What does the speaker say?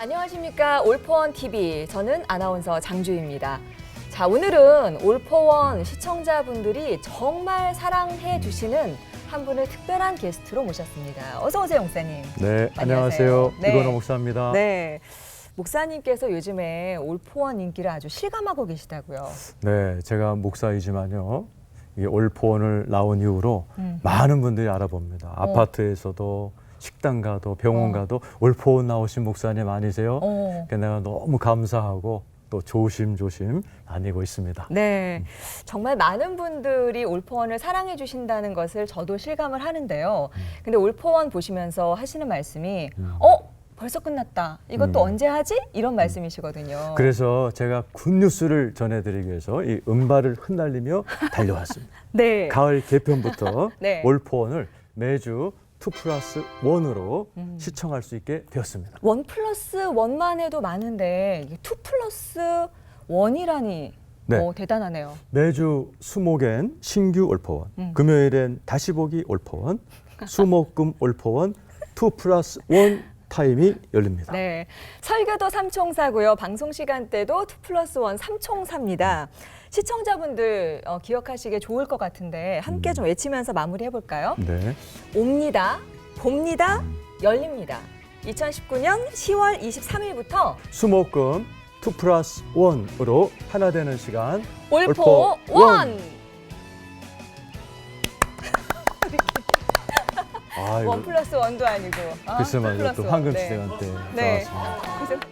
안녕하십니까 올포원 TV 저는 아나운서 장주입니다. 자 오늘은 올포원 시청자분들이 정말 사랑해 주시는 한 분을 특별한 게스트로 모셨습니다. 어서 오세요 목사님. 네, 안녕하세요. 네. 이건호 목사입니다. 네. 목사님께서 요즘에 올포원 인기를 아주 실감하고 계시다고요. 네, 제가 목사이지만요. 이 올포원을 나온 이후로 음. 많은 분들이 알아봅니다. 아파트에서도 식당 가도 병원 어. 가도 올포원 나오신 목사님 아니세요? 어. 그래서 내가 너무 감사하고 또 조심조심 다니고 있습니다. 네, 정말 많은 분들이 올포원을 사랑해 주신다는 것을 저도 실감을 하는데요. 근데 올포원 보시면서 하시는 말씀이 음. 어 벌써 끝났다. 이것도 음. 언제 하지? 이런 말씀이시거든요. 그래서 제가 굿뉴스를 전해드리기 위해서 이 은발을 흩날리며 달려왔습니다. 네. 가을 개편부터 네. 올포원을 매주 2 플러스 1으로 음. 시청할 수 있게 되었습니다. 원 플러스 원만 해도 많은데 이게 투 플러스 원이라니 네. 어, 대단하네요. 매주 수목엔 신규 올포원, 음. 금요일엔 다시 보기 올포원, 수목금 올포원 2 플러스 1 타임이 열립니다. 네. 설교도 삼총사고요. 방송 시간대도 투 플러스 원 삼총사입니다. 시청자분들 어, 기억하시기에 좋을 것 같은데 함께 음. 좀 외치면서 마무리해 볼까요? 네. 옵니다. 봅니다. 열립니다. 2019년 10월 23일부터 수목금 2 플러스 1으로 하나 되는 시간 올포 올포 원. 원. 원 이거 플러스 원도 아니고 아, 글쎄 투 말이야 또 원. 황금 네. 시대한테 네. 나왔습니다. 그래서